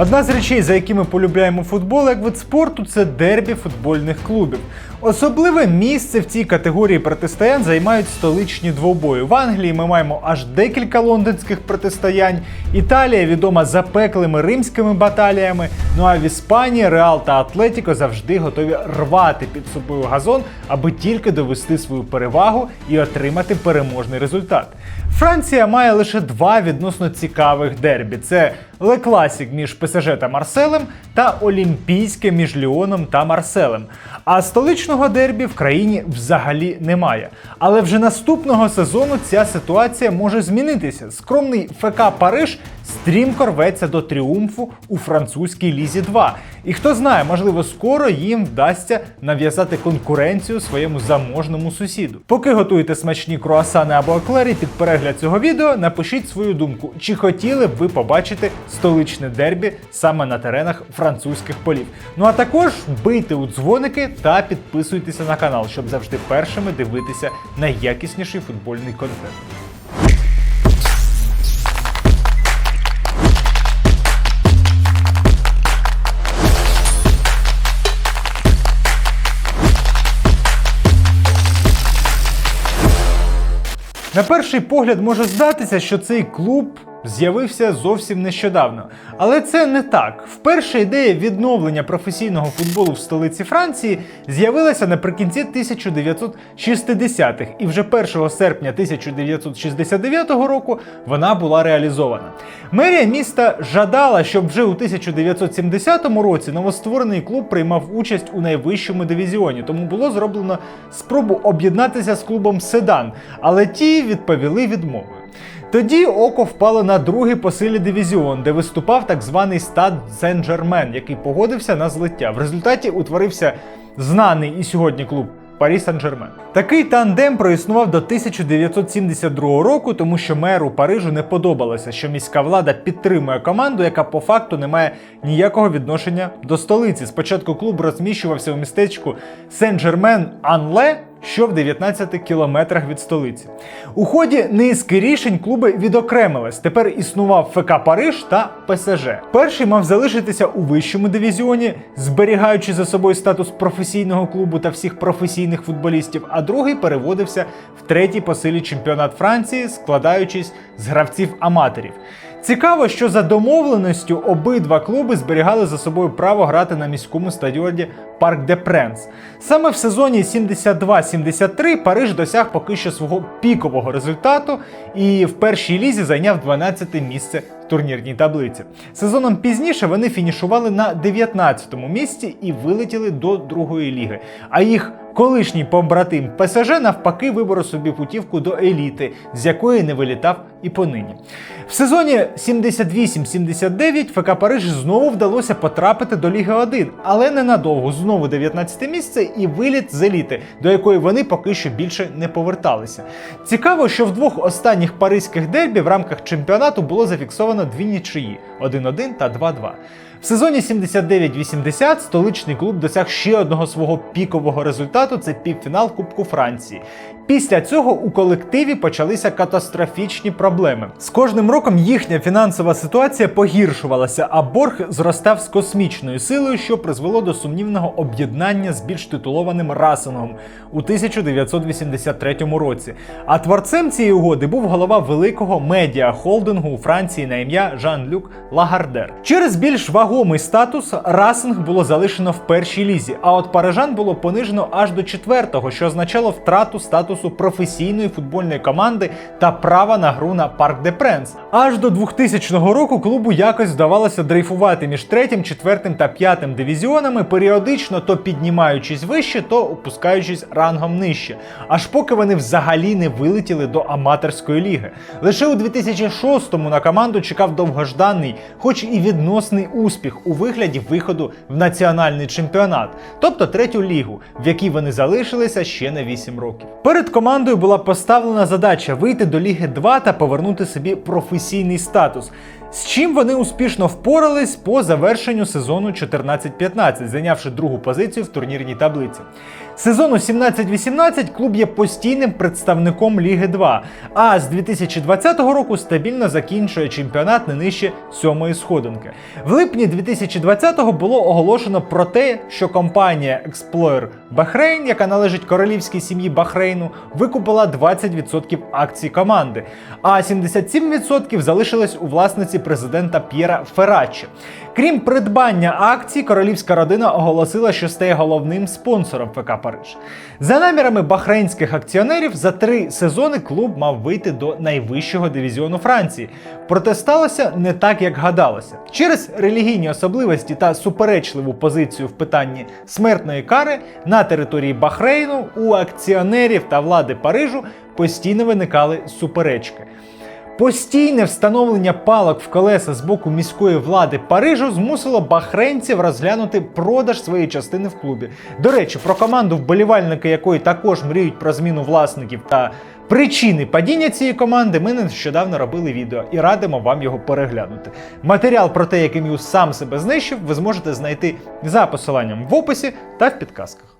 Одна з речей, за якими полюбляємо футбол, як вид спорту, це дербі футбольних клубів. Особливе місце в цій категорії протистоянь займають столичні двобої. В Англії ми маємо аж декілька лондонських протистоянь. Італія відома запеклими римськими баталіями. Ну а в Іспанії Реал та Атлетіко завжди готові рвати під собою газон, аби тільки довести свою перевагу і отримати переможний результат. Франція має лише два відносно цікавих дербі: це Ле Класік між ПСЖ та Марселем та Олімпійське між Ліоном та Марселем. А столичного дербі в країні взагалі немає. Але вже наступного сезону ця ситуація може змінитися. Скромний ФК Париж стрімко рветься до тріумфу у французькій лізі 2. І хто знає, можливо, скоро їм вдасться нав'язати конкуренцію своєму заможному сусіду. Поки готуєте смачні круасани або еклері під перегляд цього відео, напишіть свою думку, чи хотіли б ви побачити столичне дербі саме на теренах французьких полів. Ну а також бийте у дзвоники та підписуйтеся на канал, щоб завжди першими дивитися найякісніший футбольний контент. На перший погляд може здатися, що цей клуб з'явився зовсім нещодавно. Але це не так. Вперше ідея відновлення професійного футболу в столиці Франції з'явилася наприкінці 1960-х, і вже 1 серпня 1969 року вона була реалізована. Мерія міста жадала, щоб вже у 1970 році новостворений клуб приймав участь у найвищому дивізіоні, тому було зроблено спробу об'єднатися з клубом Седан, але ті відповіли відмовою. Тоді око впало на другий по силі дивізіон, де виступав так званий стад Сен-Жермен, який погодився на злиття. В результаті утворився знаний і сьогодні клуб Парі Сен-Жермен. Такий тандем проіснував до 1972 року, тому що меру Парижу не подобалося, що міська влада підтримує команду, яка по факту не має ніякого відношення до столиці. Спочатку клуб розміщувався у містечку Сен-Жермен-Анле, що в 19 кілометрах від столиці. У ході низки рішень клуби відокремились. Тепер існував ФК Париж та ПСЖ. Перший мав залишитися у вищому дивізіоні, зберігаючи за собою статус професійного клубу та всіх професійних футболістів, а другий переводився в третій по силі чемпіонат Франції, складаючись з гравців аматорів. Цікаво, що за домовленістю обидва клуби зберігали за собою право грати на міському стадіоні Парк де Пренс. Саме в сезоні 72-73 Париж досяг поки що свого пікового результату і в першій лізі зайняв 12 місце турнірній таблиці. Сезоном пізніше вони фінішували на 19-му місці і вилетіли до другої ліги. А їх колишній побратим ПСЖ навпаки виборов собі путівку до еліти, з якої не вилітав і понині. В сезоні 78-79 ФК Париж знову вдалося потрапити до Ліги 1, але ненадовго знову 19 місце і виліт з еліти, до якої вони поки що більше не поверталися. Цікаво, що в двох останніх паризьких дербі в рамках чемпіонату було зафіксовано дві нічиї 1-1 та 2-2. В сезоні 79-80 столичний клуб досяг ще одного свого пікового результату це півфінал Кубку Франції. Після цього у колективі почалися катастрофічні проблеми. З кожним роком їхня фінансова ситуація погіршувалася, а борг зростав з космічною силою, що призвело до сумнівного об'єднання з більш титулованим Расингом у 1983 році. А творцем цієї угоди був голова великого медіа-холдингу у Франції на ім'я Жан-Люк Лагардер. Через більш вагомий статус Расинг було залишено в першій лізі, а от парижан було понижено аж до четвертого, що означало втрату статусу професійної футбольної команди та права на гру на Парк де Пренс. Аж до 2000 року клубу якось вдавалося дрейфувати між третім, четвертим та п'ятим дивізіонами, періодично то піднімаючись вище, то опускаючись рангом нижче, аж поки вони взагалі не вилетіли до аматорської ліги. Лише у 2006-му на команду чекав довгожданий, хоч і відносний успіх у вигляді виходу в національний чемпіонат, тобто третю лігу, в якій вони залишилися ще на 8 років. Перед командою була поставлена задача вийти до Ліги 2 та повернути собі професійний статус. З чим вони успішно впорались по завершенню сезону 14-15, зайнявши другу позицію в турнірній таблиці. Сезону 17-18 клуб є постійним представником Ліги 2, а з 2020 року стабільно закінчує чемпіонат не нижче сьомої сходинки. В липні 2020-го було оголошено про те, що компанія Explorer Bahrain, яка належить королівській сім'ї Бахрейну, викупила 20% акцій команди, а 77% залишилось у власниці президента П'єра Ферраччі. Крім придбання акцій, королівська родина оголосила, що стає головним спонсором ФК Париж. За намірами бахрейнських акціонерів, за три сезони клуб мав вийти до найвищого дивізіону Франції. Проте сталося не так, як гадалося. Через релігійні особливості та суперечливу позицію в питанні смертної кари на території Бахрейну у акціонерів та влади Парижу постійно виникали суперечки. Постійне встановлення палок в колеса з боку міської влади Парижу змусило бахрейнців розглянути продаж своєї частини в клубі. До речі, про команду, вболівальники якої також мріють про зміну власників та причини падіння цієї команди, ми нещодавно робили відео і радимо вам його переглянути. Матеріал про те, який М'юз сам себе знищив, ви зможете знайти за посиланням в описі та в підказках.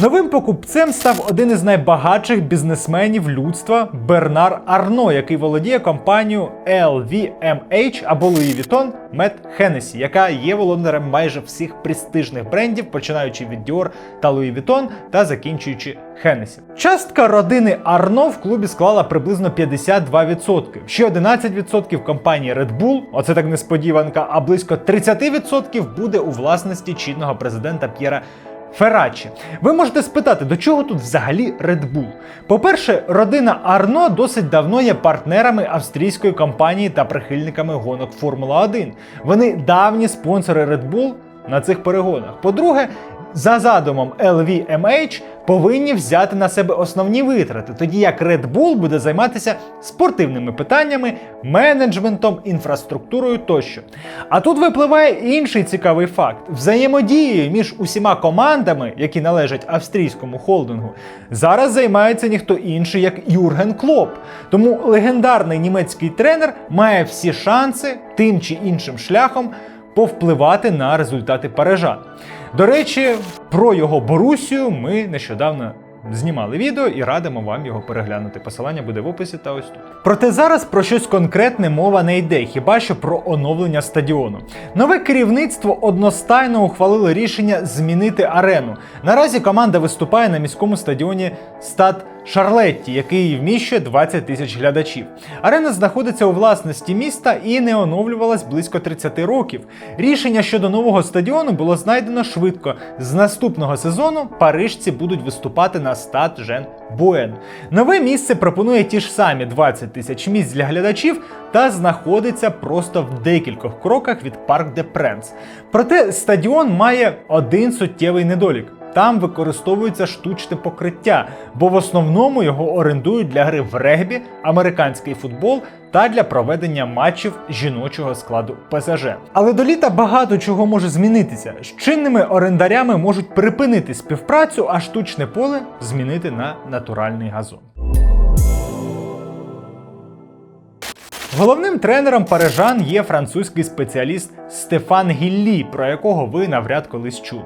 Новим покупцем став один із найбагатших бізнесменів людства Бернар Арно, який володіє компанією LVMH або Louis Vuitton Met Hennessy, яка є володарем майже всіх престижних брендів, починаючи від Dior та Louis Vuitton та закінчуючи Hennessy. Частка родини Арно в клубі склала приблизно 52%. Ще 11% компанії Red Bull, оце так несподіванка, а близько 30% буде у власності чинного президента П'єра Феррачі. Ви можете спитати, до чого тут взагалі Red Bull? По-перше, родина Арно досить давно є партнерами австрійської компанії та прихильниками гонок Формула 1. Вони давні спонсори Red Bull на цих перегонах. По-друге, за задумом LVMH повинні взяти на себе основні витрати, тоді як Red Bull буде займатися спортивними питаннями, менеджментом, інфраструктурою тощо. А тут випливає інший цікавий факт: взаємодією між усіма командами, які належать австрійському холдингу, зараз займається ніхто інший, як Юрген Клоп. Тому легендарний німецький тренер має всі шанси тим чи іншим шляхом повпливати на результати парижан. До речі, про його Борусію ми нещодавно знімали відео і радимо вам його переглянути. Посилання буде в описі та ось тут. Проте зараз про щось конкретне мова не йде, хіба що про оновлення стадіону. Нове керівництво одностайно ухвалило рішення змінити арену. Наразі команда виступає на міському стадіоні Стад Шарлетті, який вміщує 20 тисяч глядачів. Арена знаходиться у власності міста і не оновлювалась близько 30 років. Рішення щодо нового стадіону було знайдено швидко. З наступного сезону парижці будуть виступати на стад Жен Буен. Нове місце пропонує ті ж самі 20 тисяч місць для глядачів та знаходиться просто в декількох кроках від Парк де Пренс. Проте стадіон має один суттєвий недолік. Там використовується штучне покриття, бо в основному його орендують для гри в регбі, американський футбол та для проведення матчів жіночого складу ПСЖ. Але до літа багато чого може змінитися. З чинними орендарями можуть припинити співпрацю, а штучне поле змінити на натуральний газон. Головним тренером парижан є французький спеціаліст Стефан Гіллі, про якого ви навряд колись чули.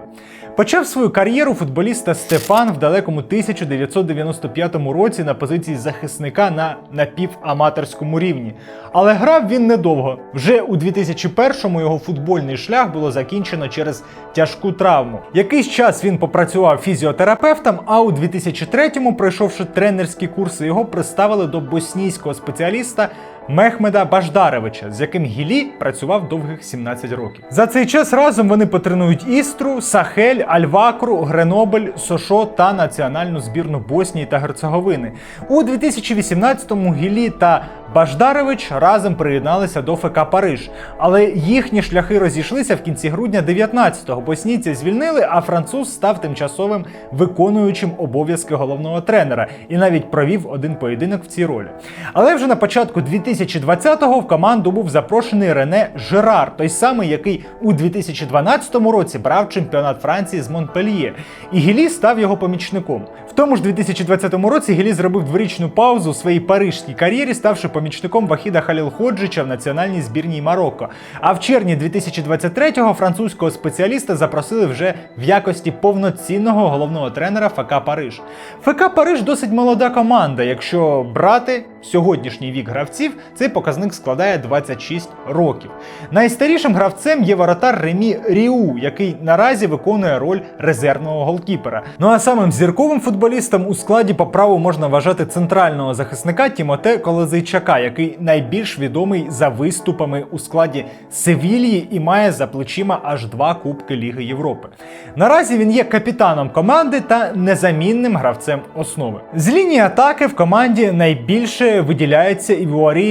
Почав свою кар'єру футболіста Стефан в далекому 1995 році на позиції захисника на напіваматорському рівні. Але грав він недовго. Вже у 2001-му його футбольний шлях було закінчено через тяжку травму. Якийсь час він попрацював фізіотерапевтом, а у 2003-му, пройшовши тренерські курси, його представили до боснійського спеціаліста. Мехмеда Баждаревича, з яким Гілі працював довгих 17 років. За цей час разом вони потренують Істру, Сахель, Альвакру, Гренобель, Сошо та національну збірну Боснії та Герцеговини. У 2018-му Гілі та Баждаревич разом приєдналися до ФК Париж, але їхні шляхи розійшлися в кінці грудня 19-го. Боснійці звільнили, а француз став тимчасовим виконуючим обов'язки головного тренера і навіть провів один поєдинок в цій ролі. Але вже на початку 2020-го в команду був запрошений Рене Жерар, той самий, який у 2012 році брав чемпіонат Франції з Монпельє, і Гілі став його помічником. В тому ж 2020 році Гілі зробив дворічну паузу у своїй парижській кар'єрі, ставши помічником Вахіда Халілходжича в національній збірній Марокко. А в червні 2023-го французького спеціаліста запросили вже в якості повноцінного головного тренера ФК Париж. ФК Париж досить молода команда. Якщо брати сьогоднішній вік гравців, цей показник складає 26 років. Найстарішим гравцем є воротар Ремі Ріу, який наразі виконує роль резервного голкіпера. Ну а самим зірковим футболістом у складі по праву можна вважати центрального захисника Тімоте Колозийчака, який найбільш відомий за виступами у складі Севільї і має за плечима аж два Кубки Ліги Європи. Наразі він є капітаном команди та незамінним гравцем основи. З лінії атаки в команді найбільше виділяється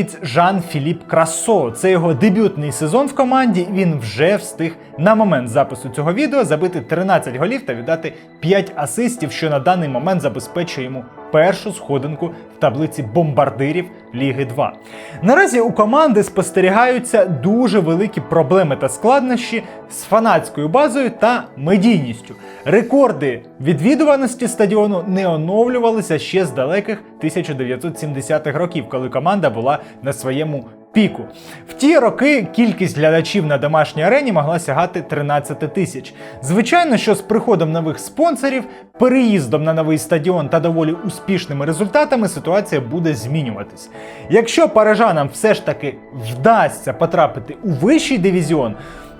івуарієць Жан-Філіп Красо. Це його дебютний сезон в команді. Він вже встиг на момент запису цього відео забити 13 голів та віддати 5 асистів, що на даний момент забезпечує йому першу сходинку в таблиці бомбардирів Ліги 2. Наразі у команди спостерігаються дуже великі проблеми та складнощі з фанатською базою та медійністю. Рекорди відвідуваності стадіону не оновлювалися ще з далеких 1970-х років, коли команда була на своєму піку. В ті роки кількість глядачів на домашній арені могла сягати 13 тисяч. Звичайно, що з приходом нових спонсорів, переїздом на новий стадіон та доволі успішними результатами ситуація буде змінюватись. Якщо парижанам все ж таки вдасться потрапити у вищий дивізіон,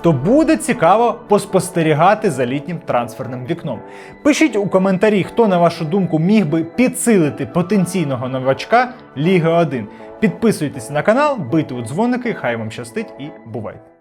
то буде цікаво поспостерігати за літнім трансферним вікном. Пишіть у коментарі, хто, на вашу думку, міг би підсилити потенційного новачка Ліги 1. Підписуйтесь на канал, бийте у дзвоники, хай вам щастить і бувайте!